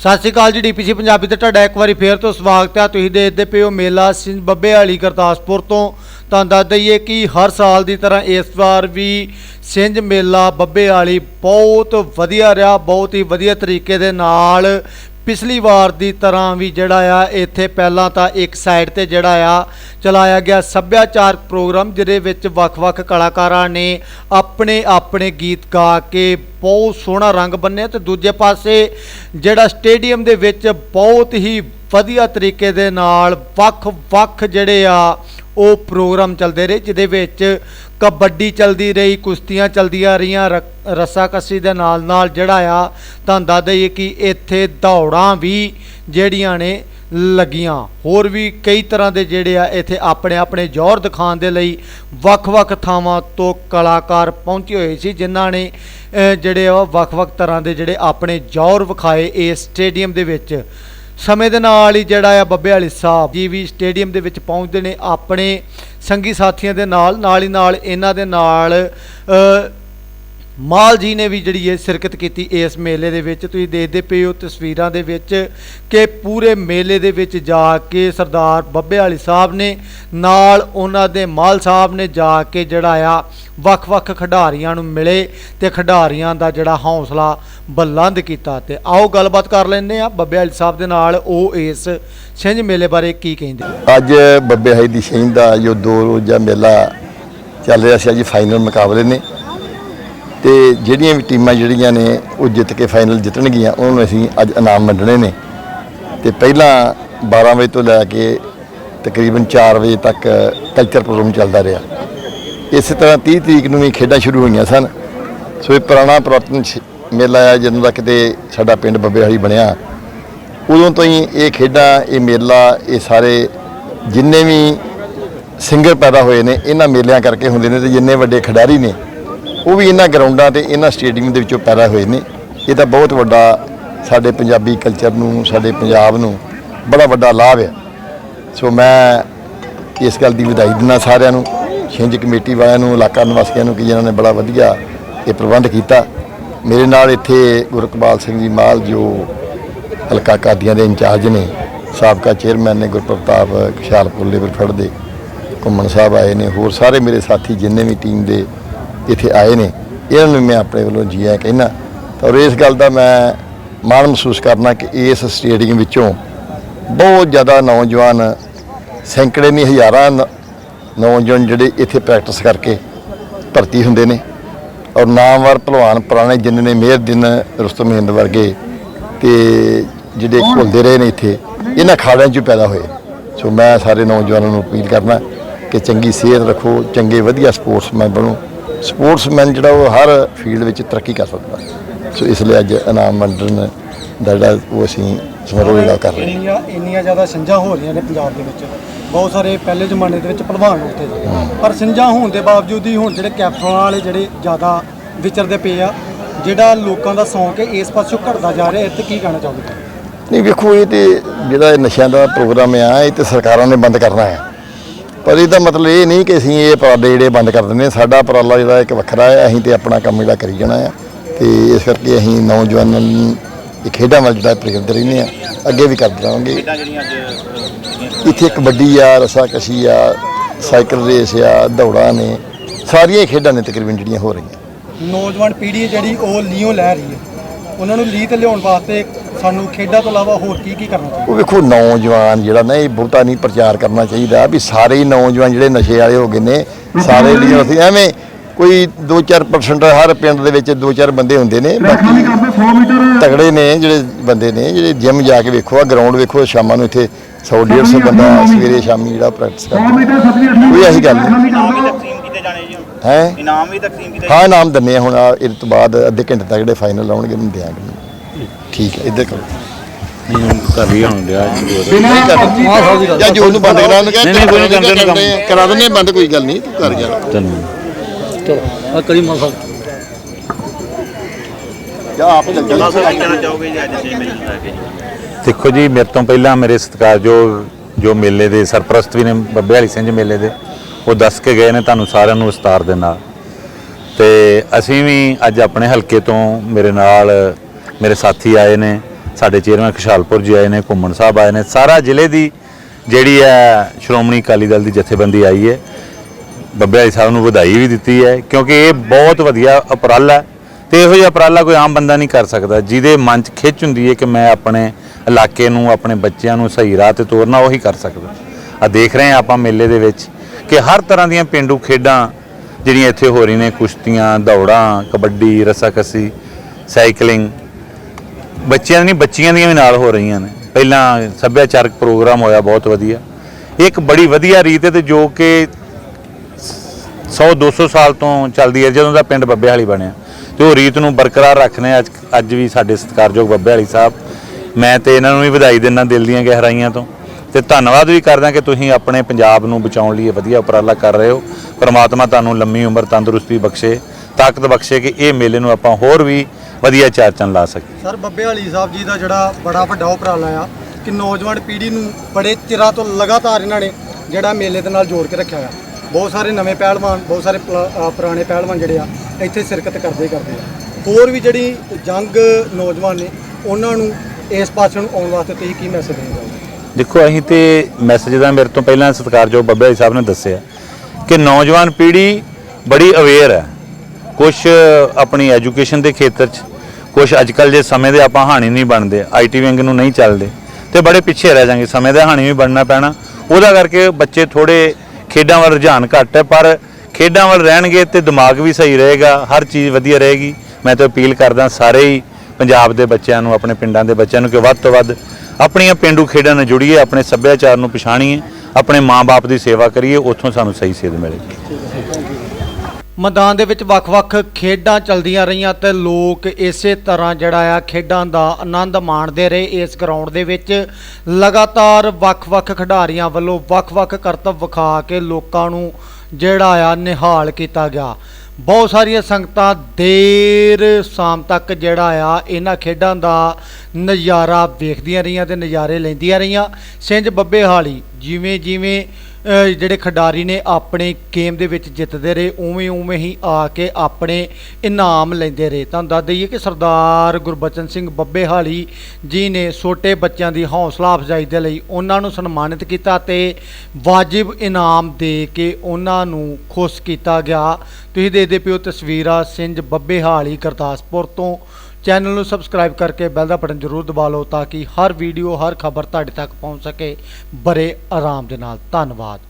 ਸਤਿ ਸ਼੍ਰੀ ਅਕਾਲ ਜੀ, ਡੀਪੀਸੀ ਪੰਜਾਬੀ ਤੇ ਤੁਹਾਡਾ ਇੱਕ ਵਾਰੀ ਫੇਰ ਤੋਂ ਸਵਾਗਤ ਹੈ। ਤੁਸੀਂ ਦੇਖਦੇ ਪਏ ਹੋ ਮੇਲਾ ਸਿੰਘ ਬੱਬੇ ਵਾਲੀ ਗੁਰਦਾਸਪੁਰ ਤੋਂ। ਤਾਂ ਦੱਸ ਦਈਏ ਕਿ ਹਰ ਸਾਲ ਦੀ ਤਰ੍ਹਾਂ ਇਸ ਵਾਰ ਵੀ ਸਿੰਝ ਮੇਲਾ ਬੱਬੇ ਵਾਲੀ ਬਹੁਤ ਵਧੀਆ ਰਿਹਾ, ਬਹੁਤ ਹੀ ਵਧੀਆ ਤਰੀਕੇ ਦੇ ਨਾਲ ਪਿਛਲੀ ਵਾਰ ਦੀ ਤਰ੍ਹਾਂ ਵੀ ਜਿਹੜਾ ਆ, ਇੱਥੇ ਪਹਿਲਾਂ ਤਾਂ ਇੱਕ ਸਾਈਡ ਤੇ ਜਿਹੜਾ ਆ, ਚਲਾਇਆ ਗਿਆ ਸੱਭਿਆਚਾਰਕ ਪ੍ਰੋਗਰਾਮ, ਜਿਹਦੇ ਵਿੱਚ ਵੱਖ-ਵੱਖ ਕਲਾਕਾਰਾਂ ਨੇ ਆਪਣੇ ਆਪਣੇ ਗੀਤ ਗਾ ਕੇ ਬਹੁਤ ਸੋਹਣਾ ਰੰਗ ਬੰਨਿਆ ਤੇ ਦੂਜੇ ਪਾਸੇ ਜਿਹੜਾ ਸਟੇਡੀਅਮ ਦੇ ਵਿੱਚ ਬਹੁਤ ਹੀ ਵਧੀਆ ਤਰੀਕੇ ਦੇ ਨਾਲ ਵੱਖ-ਵੱਖ ਜਿਹੜੇ ਆ ਉਹ ਪ੍ਰੋਗਰਾਮ ਚੱਲਦੇ ਰਹੇ, ਜਿਹਦੇ ਵਿੱਚ ਕਬੱਡੀ ਚੱਲਦੀ ਰਹੀ, ਕੁਸ਼ਤੀਆਂ ਚੱਲਦੀਆਂ ਰਹੀਆਂ, ਰ- ਰੱਸਾਕੱਸੀ ਦੇ ਨਾਲ ਨਾਲ ਜਿਹੜਾ ਆ, ਤੁਹਾਨੂੰ ਦੱਸ ਦਈਏ ਕਿ ਇੱਥੇ ਦੌੜਾਂ ਵੀ ਜਿਹੜੀਆਂ ਨੇ ਲੱਗੀਆਂ। ਹੋਰ ਵੀ ਕਈ ਤਰ੍ਹਾਂ ਦੇ ਜਿਹੜੇ ਆ, ਇੱਥੇ ਆਪਣੇ ਆਪਣੇ ਜ਼ੋਰ ਦਿਖਾਉਣ ਦੇ ਲਈ ਵੱਖ-ਵੱਖ ਥਾਵਾਂ ਤੋਂ ਕਲਾਕਾਰ ਪਹੁੰਚੇ ਹੋਏ ਸੀ, ਜਿਨ੍ਹਾਂ ਨੇ ਜਿਹੜੇ ਆ ਵੱਖ-ਵੱਖ ਤਰ੍ਹਾਂ ਦੇ ਜਿਹੜੇ ਆਪਣੇ ਜ਼ੋਰ ਵਿਖਾਏ ਇਸ ਸਟੇਡੀਅਮ ਦੇ ਵਿੱਚ। ਸਮੇਂ ਦੇ ਨਾਲ ਹੀ ਜਿਹੜਾ ਆ ਬੱਬੇ ਵਾਲੀ ਸਾਹਿਬ ਜੀ ਵੀ ਸਟੇਡੀਅਮ ਦੇ ਵਿੱਚ ਪਹੁੰਚਦੇ ਨੇ ਆਪਣੇ ਸੰਗੀ ਸਾਥੀਆਂ ਦੇ ਨਾਲ ਨਾਲ ਹੀ ਨਾਲ ਇਹਨਾਂ ਦੇ ਨਾਲ ਮਾਲ ਜੀ ਨੇ ਵੀ ਜਿਹੜੀ ਇਹ ਸ਼ਿਰਕਤ ਕੀਤੀ ਇਸ ਮੇਲੇ ਦੇ ਵਿੱਚ। ਤੁਸੀਂ ਦੇਖਦੇ ਪਏ ਹੋ ਤਸਵੀਰਾਂ ਦੇ ਵਿੱਚ ਕਿ ਪੂਰੇ ਮੇਲੇ ਦੇ ਵਿੱਚ ਜਾ ਕੇ ਸਰਦਾਰ ਬੱਬੇ ਵਾਲੀ ਸਾਹਿਬ ਨੇ ਨਾਲ ਉਹਨਾਂ ਦੇ ਮਾਲ ਸਾਹਿਬ ਨੇ ਜਾ ਕੇ ਜਿਹੜਾ ਆ ਵੱਖ-ਵੱਖ ਖਿਡਾਰੀਆਂ ਨੂੰ ਮਿਲੇ ਤੇ ਖਿਡਾਰੀਆਂ ਦਾ ਜਿਹੜਾ ਹੌਸਲਾ ਬੁਲੰਦ ਕੀਤਾ ਤੇ ਆਓ ਗੱਲਬਾਤ ਕਰ ਲੈਂਦੇ ਆ ਬੱਬੇ ਵਾਲੀ ਸਾਹਿਬ ਦੇ ਨਾਲ ਉਹ ਇਸ ਛਿੰਝ ਮੇਲੇ ਬਾਰੇ ਕੀ ਕਹਿੰਦੇ ਅੱਜ ਬੱਬੇ ਹਾਈ ਦੀ ਸ਼ਹੀਦ ਦਾ ਜੋ ਦੋ ਰੋਜ਼ਾ ਮੇਲਾ ਚੱਲ ਰਿਹਾ ਸੀ, ਅੱਜ ਫਾਈਨਲ ਮੁਕਾਬਲੇ ਨੇ। ਤੇ ਜਿਹੜੀਆਂ ਵੀ ਟੀਮਾਂ ਜਿਹੜੀਆਂ ਨੇ, ਉਹ ਜਿੱਤ ਕੇ ਫਾਈਨਲ ਜਿੱਤਣਗੀਆਂ, ਉਹਨਾਂ ਨੂੰ ਅਸੀਂ ਅੱਜ ਇਨਾਮ ਵੰਡਣੇ ਨੇ। ਤੇ ਪਹਿਲਾਂ 12 ਵਜੇ ਤੋਂ ਲੈ ਕੇ ਤਕਰੀਬਨ 4 ਵਜੇ ਤੱਕ ਕਲਚਰ ਪ੍ਰੋਗਰਾਮ ਚੱਲਦਾ ਰਿਹਾ। ਇਸੇ ਤਰ੍ਹਾਂ 30 ਤਰੀਕ ਨੂੰ ਵੀ ਖੇਡਾਂ ਸ਼ੁਰੂ ਹੋਈਆਂ ਸਨ। ਸੋ ਇਹ ਪੁਰਾਣਾ ਪੁਰਾਤਨ ਸ਼- ਮੇਲਾ ਆ, ਜਦੋਂ ਦਾ ਕਿਤੇ ਸਾਡਾ ਪਿੰਡ ਬੱਬੇਹਾਲੀ ਬਣਿਆ। ਉਦੋਂ ਤੋਂ ਹੀ ਇਹ ਖੇਡਾਂ, ਇਹ ਮੇਲਾ, ਇਹ ਸਾਰੇ ਜਿੰਨੇ ਵੀ ਸਿੰਗਰ ਪੈਦਾ ਹੋਏ ਨੇ, ਇਹਨਾਂ ਮੇਲਿਆਂ ਕਰਕੇ ਹੁੰਦੇ ਨੇ ਤੇ ਜਿੰਨੇ ਵੱਡੇ ਖਿਡਾਰੀ ਨੇ, ਉਹ ਵੀ ਇਹਨਾਂ ਗਰਾਊਂਡਾਂ ਤੇ, ਇਹਨਾਂ ਸਟੇਡੀਅਮ ਦੇ ਵਿੱਚੋਂ ਪੈਦਾ ਹੋਏ ਨੇ। ਇਹ ਤਾਂ ਬਹੁਤ ਵੱਡਾ ਸਾਡੇ ਪੰਜਾਬੀ ਕਲਚਰ ਨੂੰ, ਸਾਡੇ ਪੰਜਾਬ ਨੂੰ ਬੜਾ ਵੱਡਾ ਲਾਭ ਹੈ ਸੋ ਮੈਂ ਇਸ ਗੱਲ ਦੀ ਵਧਾਈ ਦਿੰਦਾ ਸਾਰਿਆਂ ਨੂੰ, ਛਿੰਝ ਕਮੇਟੀ ਵਾਲਿਆਂ ਨੂੰ, ਇਲਾਕਾ ਨਿਵਾਸੀਆਂ ਨੂੰ ਕਿ ਜਿਨ੍ਹਾਂ ਨੇ ਬੜਾ ਵਧੀਆ ਇਹ ਪ੍ਰਬੰਧ ਕੀਤਾ। ਮੇਰੇ ਨਾਲ ਇੱਥੇ ਗੁਰਕਬਾਲ ਸਿੰਘ ਜੀ ਮਾਲ, ਜੋ ਹਲਕਾ ਕਾਦੀਆਂ ਦੇ ਇੰਚਾਰਜ ਨੇ, ਸਾਬਕਾ ਚੇਅਰਮੈਨ ਨੇ ਗੁਰਪ੍ਰਤਾਪ ਖਿਆਲਪੁਰ ਲੇਬਰ ਫੜ ਦੇ, ਘੁੰਮਣ ਸਾਹਿਬ ਆਏ ਨੇ, ਹੋਰ ਸਾਰੇ ਮੇਰੇ ਸਾਥੀ ਜਿੰਨੇ ਵੀ ਟੀਮ ਦੇ ਇੱਥੇ ਆਏ ਨੇ, ਇਹਨਾਂ ਨੂੰ ਮੈਂ ਆਪਣੇ ਵੱਲੋਂ ਜੀ ਆਇਆਂ ਕਹਿਣਾ ਔਰ ਇਸ ਗੱਲ ਦਾ ਮੈਂ ਮਾਣ ਮਹਿਸੂਸ ਕਰਨਾ ਕਿ ਇਸ ਸਟੇਡੀਅਮ ਵਿੱਚੋਂ ਬਹੁਤ ਜ਼ਿਆਦਾ ਨੌਜਵਾਨ ਸੈਂਕੜੇ ਨਹੀਂ ਹਜ਼ਾਰਾਂ ਨੌਜਵਾਨ ਜਿਹੜੇ ਇੱਥੇ ਪ੍ਰੈਕਟਿਸ ਕਰਕੇ ਭਰਤੀ ਹੁੰਦੇ ਨੇ। ਔਰ ਨਾਮਵਰ ਪਹਿਲਵਾਨ ਪੁਰਾਣੇ ਜਿਨ੍ਹਾਂ ਨੇ ਮੇਹਰ ਦਿਨ ਰੁਸਤਮ ਹਿੰਦ ਵਰਗੇ ਤੇ ਜਿਹੜੇ ਘੁਲਦੇ ਰਹੇ ਨੇ ਇੱਥੇ ਇਹਨਾਂ ਖਾੜਿਆਂ 'ਚ ਪੈਦਾ ਹੋਏ। ਸੋ ਮੈਂ ਸਾਰੇ ਨੌਜਵਾਨਾਂ ਨੂੰ ਅਪੀਲ ਕਰਨਾ ਕਿ ਚੰਗੀ ਸਿਹਤ ਰੱਖੋ ਚੰਗੇ ਵਧੀਆ ਸਪੋਰਟਸਮੈਨ ਬਣੋ। ਸਪੋਰਟਸਮੈਨ ਜਿਹੜਾ ਉਹ ਹਰ ਫੀਲਡ ਵਿੱਚ ਤਰੱਕੀ ਕਰ ਸਕਦਾ। ਸੋ ਇਸ ਲਈ ਅੱਜ ਇਨਾਮ ਵੰਡਣ ਦਾ ਜਿਹੜਾ ਉਹ ਅਸੀਂ ਸਮਾਰੋਹ ਜਿਹੜਾ ਕਰ ਰਹੇ ਹਾਂ ਇੰਨੀਆਂ ਇੰਨੀਆਂ ਜ਼ਿਆਦਾ ਸਿੰਝਾਂ ਹੋ ਰਹੀਆਂ ਨੇ ਪੰਜਾਬ ਦੇ ਵਿੱਚ। ਬਹੁਤ ਸਾਰੇ ਪਹਿਲੇ ਜ਼ਮਾਨੇ ਦੇ ਵਿੱਚ ਪਹਿਲਵਾਨ ਉੱਤੇ ਪਰ ਸਿੰਝਾਂ ਹੋਣ ਦੇ ਬਾਵਜੂਦ ਹੀ ਹੁਣ ਜਿਹੜੇ ਕੈਪਟਨਾਂ ਵਾਲੇ ਜਿਹੜੇ ਜ਼ਿਆਦਾ ਵਿਚਰਦੇ ਪਏ ਆ ਜਿਹੜਾ ਲੋਕਾਂ ਦਾ ਸੌਂਕ ਹੈ ਇਸ ਪਾਸੇ ਘਟਦਾ ਜਾ ਰਿਹਾ। ਤੇ ਕੀ ਕਹਿਣਾ ਚਾਹੋਗੇ? ਨਹੀਂ ਵੇਖੋ ਇਹ ਤੇ ਜਿਹੜਾ ਇਹ ਨਸ਼ਿਆਂ ਦਾ ਪ੍ਰੋਗਰਾਮ ਆ ਇਹ ਤੇ ਸਰਕਾਰਾਂ ਨੇ ਬੰਦ ਕਰਨਾ ਹੈ ਪਰ ਇਹਦਾ ਮਤਲਬ ਇਹ ਨਹੀਂ ਕਿ ਅਸੀਂ ਇਹ ਉਪਰਾਲੇ ਜਿਹੜੇ ਬੰਦ ਕਰ ਦਿੰਦੇ ਹਾਂ। ਸਾਡਾ ਉਪਰਾਲਾ ਜਿਹੜਾ ਇੱਕ ਵੱਖਰਾ ਹੈ ਅਸੀਂ ਤੇ ਆਪਣਾ ਕੰਮ ਜਿਹੜਾ ਕਰੀ ਜਾਣਾ ਆ। ਤੇ ਇਸ ਕਰਕੇ ਅਸੀਂ ਨੌਜਵਾਨਾਂ ਨੂੰ ਇਹ ਖੇਡਾਂ ਵੱਲ ਜਿਹੜਾ ਪ੍ਰੇਰਿਤ ਰਹਿੰਦੇ ਆ ਅੱਗੇ ਵੀ ਕਰਦੇ ਰਹਾਂਗੇ। ਖੇਡਾਂ ਜਿਹੜੀਆਂ ਅੱਜ ਇੱਥੇ ਕਬੱਡੀ ਆ ਰਸਾਕਸ਼ੀ ਆ ਸਾਈਕਲ ਰੇਸ ਆ ਦੌੜਾਂ ਨੇ ਸਾਰੀਆਂ ਖੇਡਾਂ ਨੇ ਤਕਰੀਬਨ ਜਿਹੜੀਆਂ ਹੋ ਰਹੀਆਂ। ਨੌਜਵਾਨ ਪੀੜ੍ਹੀ ਜਿਹੜੀ ਉਹ ਲੀਓ ਲੈ ਰਹੀ ਹੈ। ਉਹਨਾਂ ਨੂੰ ਲੀ ਤੇ ਲਿਆਉਣ ਵਾਸਤੇ ਸਾਨੂੰ ਖੇਡਾਂ ਤੋਂ ਇਲਾਵਾ ਹੋਰ ਕੀ ਕੀ ਕਰਨਾ ਚਾਹੀਦਾ? ਉਹ ਵੇਖੋ ਨੌਜਵਾਨ ਜਿਹੜਾ ਨਾ ਇਹ ਬਹੁਤਾ ਨਹੀਂ ਪ੍ਰਚਾਰ ਕਰਨਾ ਚਾਹੀਦਾ ਵੀ ਸਾਰੇ ਹੀ ਨੌਜਵਾਨ ਜਿਹੜੇ ਨਸ਼ੇ ਵਾਲੇ ਹੋ ਗਏ ਨੇ ਸਾਰੇ ਲਈ ਅਸੀਂ ਐਵੇਂ ਕੋਈ 2-4% ਹਰ ਪਿੰਡ ਦੇ ਵਿੱਚ 2-4 ਬੰਦੇ ਹੁੰਦੇ ਨੇ ਬਾਕੀ ਤਗੜੇ ਨੇ ਜਿਹੜੇ ਬੰਦੇ ਨੇ ਜਿਹੜੇ ਜਿਮ ਜਾ ਕੇ ਵੇਖੋ ਆ ਗਰਾਊਂਡ ਵੇਖੋ ਸ਼ਾਮਾਂ ਨੂੰ ਇੱਥੇ 100-150 ਬੰਦਾ ਸਵੇਰੇ ਸ਼ਾਮੀ ਜਿਹੜਾ ਪ੍ਰੈਕਟਿਸ ਕਰਦਾ। ਕੋਈ ਐਸੀ ਗੱਲ ਨਹੀਂ। ਇਨਾਮ ਵੀ ਤਕਸੀਮ ਕੀਤੇ ਜਾਣੇ ਜੀ ਹੁਣ। ਹੈ? ਇਨਾਮ ਵੀ ਤਕਸੀਮ ਕੀਤੇ ਹਾਂ ਨਾਮ ਦਿੰਨੇ ਆ ਹੁਣ ਆਹ ਇਹਦੇ ਤੋਂ ਬਾਅਦ ਅੱਧੇ ਘੰਟੇ ਤੱਕ ਜਿਹੜੇ ਫਾਈਨਲ ਆਉਣਗੇ ਉਹਨੂੰ ਦਿਆਂਗੇ। ਠੀਕ ਹੈ ਇੱਧਰ ਕਰੋ। ਕਰ ਡਿਆ ਨਹੀਂ ਕਰ ਜਾਂ ਜੋ ਉਹਨੂੰ ਬੰਦ ਕਰਾ ਉਹਨੂੰ ਕਹਿ ਨੇ ਆ, ਕਰਾ ਦਿੰਦੇ ਆ ਬੰਦ ਕੋਈ ਗੱਲ ਨਹੀਂ ਤੂੰ ਕਰ ਜਾ। ਚਲੋ ਆ ਕਰੀ ਮਸਲ। ਜਾਂ ਆਪ ਚੱਲ ਜਾ ਦੱਸ ਕੀ ਕਹਿਣਾ ਚਾਹੋਗੇ ਜੀ ਅੱਜ ਦੇ ਮੇਲੇ ਨੂੰ ਲੈ ਕੇ? ਜੀ ਦੇਖੋ ਜੀ ਮੇਰੇ ਤੋਂ ਪਹਿਲਾਂ ਮੇਰੇ ਸਤਿਕਾਰਯੋਗ ਜੋ ਮੇਲੇ ਦੇ ਸਰਪ੍ਰਸਤ ਵੀ ਨੇ ਬੱਬੇ ਵਾਲੀ ਸਿੰਘ ਮੇਲੇ ਦੇ ਉਹ ਦੱਸ ਕੇ ਗਏ ਨੇ ਤੁਹਾਨੂੰ ਸਾਰਿਆਂ ਨੂੰ ਵਿਸਤਾਰ ਦੇ ਨਾਲ। ਤੇ ਅਸੀਂ ਵੀ ਅੱਜ ਆਪਣੇ ਹਲਕੇ ਤੋਂ ਮੇਰੇ ਨਾਲ ਮੇਰੇ ਸਾਥੀ ਆਏ ਨੇ ਸਾਡੇ ਚੇਅਰਮੈਨ ਖੁਸ਼ਹਾਲਪੁਰ ਜੀ ਆਏ ਨੇ ਘੁੰਮਣ ਸਾਹਿਬ ਆਏ ਨੇ ਸਾਰਾ ਜ਼ਿਲ੍ਹੇ ਦੀ ਜਿਹੜੀ ਹੈ ਸ਼੍ਰੋਮਣੀ ਅਕਾਲੀ ਦਲ ਦੀ ਜਥੇਬੰਦੀ ਆਈ ਹੈ। ਬੱਬੇ ਸਾਹਿਬ ਨੂੰ ਵਧਾਈ ਵੀ ਦਿੱਤੀ ਹੈ, ਕਿਉਂਕਿ ਇਹ ਬਹੁਤ ਵਧੀਆ ਉਪਰਾਲਾ ਹੈ ਤੇ ਇਹੋ ਜਿਹਾ ਉਪਰਾਲਾ ਕੋਈ ਆਮ ਬੰਦਾ ਨਹੀਂ ਕਰ ਸਕਦਾ, ਜਿਹਦੇ ਮਨ 'ਚ ਖਿੱਚ ਹੁੰਦੀ ਹੈ ਕਿ ਮੈਂ ਆਪਣੇ ਇਲਾਕੇ ਨੂੰ, ਆਪਣੇ ਬੱਚਿਆਂ ਨੂੰ ਸਹੀ ਰਾਹ ਤੇ ਤੋਰਨਾ ਉਹੀ ਕਰ ਸਕਦਾ। ਆ ਦੇਖ ਰਹੇ ਹਾਂ ਆਪਾਂ ਮੇਲੇ ਦੇ ਵਿੱਚ ਕਿ ਹਰ ਤਰ੍ਹਾਂ ਦੀਆਂ ਪਿੰਡੂ ਖੇਡਾਂ ਜਿਹੜੀਆਂ ਇੱਥੇ ਹੋ ਰਹੀਆਂ ਨੇ, ਕੁਸ਼ਤੀਆਂ, ਦੌੜਾਂ, ਕਬੱਡੀ, ਰੱਸਾਕੱਸੀ, ਸਾਈਕਲਿੰਗ, ਬੱਚਿਆਂ ਦੀ ਨਹੀਂ ਬੱਚੀਆਂ ਦੀਆਂ ਵੀ ਨਾਲ ਹੋ ਰਹੀਆਂ ਨੇ। ਪਹਿਲਾਂ ਸੱਭਿਆਚਾਰਕ ਪ੍ਰੋਗਰਾਮ ਹੋਇਆ ਬਹੁਤ ਵਧੀਆ। ਇਹ ਇੱਕ ਬੜੀ ਵਧੀਆ ਰੀਤ ਹੈ ਤੇ ਜੋ ਕਿ 100 200 ਸਾਲ ਤੋਂ ਚੱਲਦੀ ਹੈ, ਜਦੋਂ ਦਾ ਪਿੰਡ ਬੱਬੇ ਵਾਲੀ ਬਣਿਆ। ਤੇ ਉਹ ਰੀਤ ਨੂੰ ਬਰਕਰਾਰ ਰੱਖਣੇ ਅੱਜ ਅੱਜ ਵੀ ਸਾਡੇ ਸਤਿਕਾਰਯੋਗ ਬੱਬੇ ਵਾਲੀ ਸਾਹਿਬ। ਮੈਂ ਤੇ ਇਹਨਾਂ ਨੂੰ ਵੀ ਵਧਾਈ ਦਿੰਦਾ ਦਿਲ ਦੀਆਂ ਗਹਿਰਾਈਆਂ ਤੋਂ। ਤੇ ਧੰਨਵਾਦ ਵੀ ਕਰਦਾ ਕਿ ਤੁਸੀਂ ਆਪਣੇ ਪੰਜਾਬ ਨੂੰ ਬਚਾਉਣ ਲਈ ਵਧੀਆ ਉਪਰਾਲਾ ਕਰ ਰਹੇ ਹੋ। ਪਰਮਾਤਮਾ ਤੁਹਾਨੂੰ ਲੰਮੀ ਉਮਰ ਤੰਦਰੁਸਤੀ ਬਖਸ਼ੇ, ਤਾਕਤ ਬਖਸ਼ੇ ਕਿ ਇਹ ਮੇਲੇ ਨੂੰ ਆਪਾਂ ਹੋਰ ਵੀ ਵਧੀਆ ਚਾਚਨ ਲਾ ਸਕੀਏ। ਸਰ, ਬੱਬੇ ਵਾਲੀ ਸਾਹਿਬ ਜੀ ਦਾ ਜਿਹੜਾ ਬੜਾ ਵੱਡਾ ਉਪਰਾਲਾ ਆ ਕਿ ਨੌਜਵਾਨ ਪੀੜ੍ਹੀ ਨੂੰ ਬੜੇ ਚਿਰਾਂ ਤੋਂ ਲਗਾਤਾਰ ਇਹਨਾਂ ਨੇ ਜਿਹੜਾ ਮੇਲੇ ਦੇ ਨਾਲ ਜੋੜ ਕੇ ਰੱਖਿਆ ਆ। ਬਹੁਤ ਸਾਰੇ ਨਵੇਂ ਪਹਿਲਵਾਨ, ਬਹੁਤ ਸਾਰੇ ਪੁਰਾਣੇ ਪਹਿਲਵਾਨ ਜਿਹੜੇ ਆ, ਇੱਥੇ ਸ਼ਿਰਕਤ ਕਰਦੇ ਕਰਦੇ ਆ। ਹੋਰ ਵੀ ਜਿਹੜੀ ਜੰਗ ਨੌਜਵਾਨ ਨੇ, ਉਹਨਾਂ ਨੂੰ ਇਸ ਪਾਸੇ ਨੂੰ ਆਉਣ ਵਾਸਤੇ ਤੁਸੀਂ ਕੀ ਮੈਸੇਜ ਦੇਣਾ ਦੇਖੋ, ਅਸੀਂ ਤੇ ਮੈਸੇਜ ਦਾ ਮੇਰੇ ਤੋਂ ਪਹਿਲਾਂ ਸਤਿਕਾਰਯੋਗ ਬੱਬੇ ਵਾਲੀ ਸਾਹਿਬ ਨੇ ਦੱਸਿਆ, ਕਿ ਨੌਜਵਾਨ ਪੀੜ੍ਹੀ ਬੜੀ ਅਵੇਅਰ ਹੈ। ਕੁਝ ਆਪਣੀ ਐਜੂਕੇਸ਼ਨ ਦੇ ਖੇਤਰ 'ਚ ਕੁਝ ਅੱਜਕੱਲ ਜੇ ਸਮੇਂ ਦੇ ਆਪਾਂ ਹਾਣੀ ਨਹੀਂ ਬਣਦੇ ਆਈਟੀ ਵਿੰਗ ਨੂੰ ਨਹੀਂ ਚੱਲਦੇ, ਤੇ ਬੜੇ ਪਿੱਛੇ ਰਹਿ ਜਾਾਂਗੇ। ਸਮੇਂ ਦੇ ਹਾਣੀ ਵੀ ਬਣਨਾ ਪੈਣਾ। ਉਹਦਾ ਕਰਕੇ ਬੱਚੇ ਥੋੜੇ ਖੇਡਾਂ ਵੱਲ ਰੁਝਾਨ ਘੱਟ ਹੈ, ਪਰ ਖੇਡਾਂ ਵੱਲ ਰਹਿਣਗੇ ਤੇ ਦਿਮਾਗ ਵੀ ਸਹੀ ਰਹੇਗਾ, ਹਰ ਚੀਜ਼ ਵਧੀਆ ਰਹੇਗੀ। ਮੈਂ ਤਾਂ ਅਪੀਲ ਕਰਦਾ ਸਾਰੇ ਹੀ ਪੰਜਾਬ ਦੇ ਬੱਚਿਆਂ ਨੂੰ, ਆਪਣੇ ਪਿੰਡਾਂ ਦੇ ਬੱਚਿਆਂ ਨੂੰ ਕਿ ਵੱਧ ਤੋਂ ਵੱਧ ਆਪਣੀਆਂ ਪਿੰਡੂ ਖੇਡਾਂ ਨਾਲ ਜੁੜੀਏ, ਆਪਣੇ ਸੱਭਿਆਚਾਰ ਨੂੰ ਪਛਾਣੀਏ, ਆਪਣੇ ਮਾਂ-ਬਾਪ ਦੀ ਸੇਵਾ ਕਰੀਏ, ਉੱਥੋਂ ਸਾਨੂੰ ਸਹੀ ਸੇਧ ਮਿਲੇਗੀ ਮੈਦਾਨ ਦੇ ਵਿੱਚ ਵੱਖ-ਵੱਖ ਖੇਡਾਂ ਚੱਲਦੀਆਂ ਰਹੀਆਂ ਤੇ ਲੋਕ ਇਸੇ ਤਰ੍ਹਾਂ ਜਿਹੜਾ ਆ ਖੇਡਾਂ ਦਾ ਆਨੰਦ ਮਾਣਦੇ ਰਹੇ। ਇਸ ਗਰਾਊਂਡ ਦੇ ਵਿੱਚ ਲਗਾਤਾਰ ਵੱਖ-ਵੱਖ ਖਿਡਾਰੀਆਂ ਵੱਲੋਂ ਵੱਖ-ਵੱਖ ਕਰਤੱਵ ਵਿਖਾ ਕੇ ਲੋਕਾਂ ਨੂੰ ਜਿਹੜਾ ਆ ਨਿਹਾਲ ਕੀਤਾ ਗਿਆ। ਬਹੁਤ ਸਾਰੀਆਂ ਸੰਗਤਾਂ ਦੇਰ ਸ਼ਾਮ ਤੱਕ ਜਿਹੜਾ ਆ ਇਹਨਾਂ ਖੇਡਾਂ ਦਾ ਨਜ਼ਾਰਾ ਵੇਖਦੀਆਂ ਰਹੀਆਂ ਤੇ ਨਜ਼ਾਰੇ ਲੈਂਦੀਆਂ ਰਹੀਆਂ। ਸਿੰਜ ਬੱਬੇ ਹਾਲੀ ਜਿਵੇਂ ਜਿਵੇਂ ਜਿਹੜੇ ਖਿਡਾਰੀ ਨੇ ਆਪਣੇ ਗੇਮ ਦੇ ਵਿੱਚ ਜਿੱਤਦੇ ਰਹੇ, ਉਵੇਂ ਉਵੇਂ ਹੀ ਆ ਕੇ ਆਪਣੇ ਇਨਾਮ ਲੈਂਦੇ ਰਹੇ। ਤੁਹਾਨੂੰ ਦੱਸ ਦਈਏ ਕਿ ਸਰਦਾਰ ਗੁਰਬਚਨ ਸਿੰਘ ਬੱਬੇਹਾਲੀ ਜੀ ਨੇ ਛੋਟੇ ਬੱਚਿਆਂ ਦੀ ਹੌਸਲਾ ਅਫਜ਼ਾਈ ਦੇ ਲਈ ਉਹਨਾਂ ਨੂੰ ਸਨਮਾਨਿਤ ਕੀਤਾ ਤੇ ਵਾਜਿਬ ਇਨਾਮ ਦੇ ਕੇ ਉਹਨਾਂ ਨੂੰ ਖੁਸ਼ ਕੀਤਾ ਗਿਆ। ਤੁਸੀਂ ਦੇਖਦੇ ਪਿਓ ਤਸਵੀਰਾਂ ਸਿੰਜ ਬੱਬੇਹਾਲੀ ਗੁਰਦਾਸਪੁਰ ਤੋਂ ਚੈਨਲ ਨੂੰ ਸਬਸਕ੍ਰਾਈਬ ਕਰਕੇ ਬੈਲ ਦਾ ਬਟਨ ਜ਼ਰੂਰ ਦਬਾ ਲਓ ਤਾਂ ਕਿ ਹਰ ਵੀਡੀਓ, ਹਰ ਖਬਰ ਤੁਹਾਡੇ ਤੱਕ ਪਹੁੰਚ ਸਕੇ। ਬੜੇ ਆਰਾਮ ਦੇ ਨਾਲ। ਧੰਨਵਾਦ।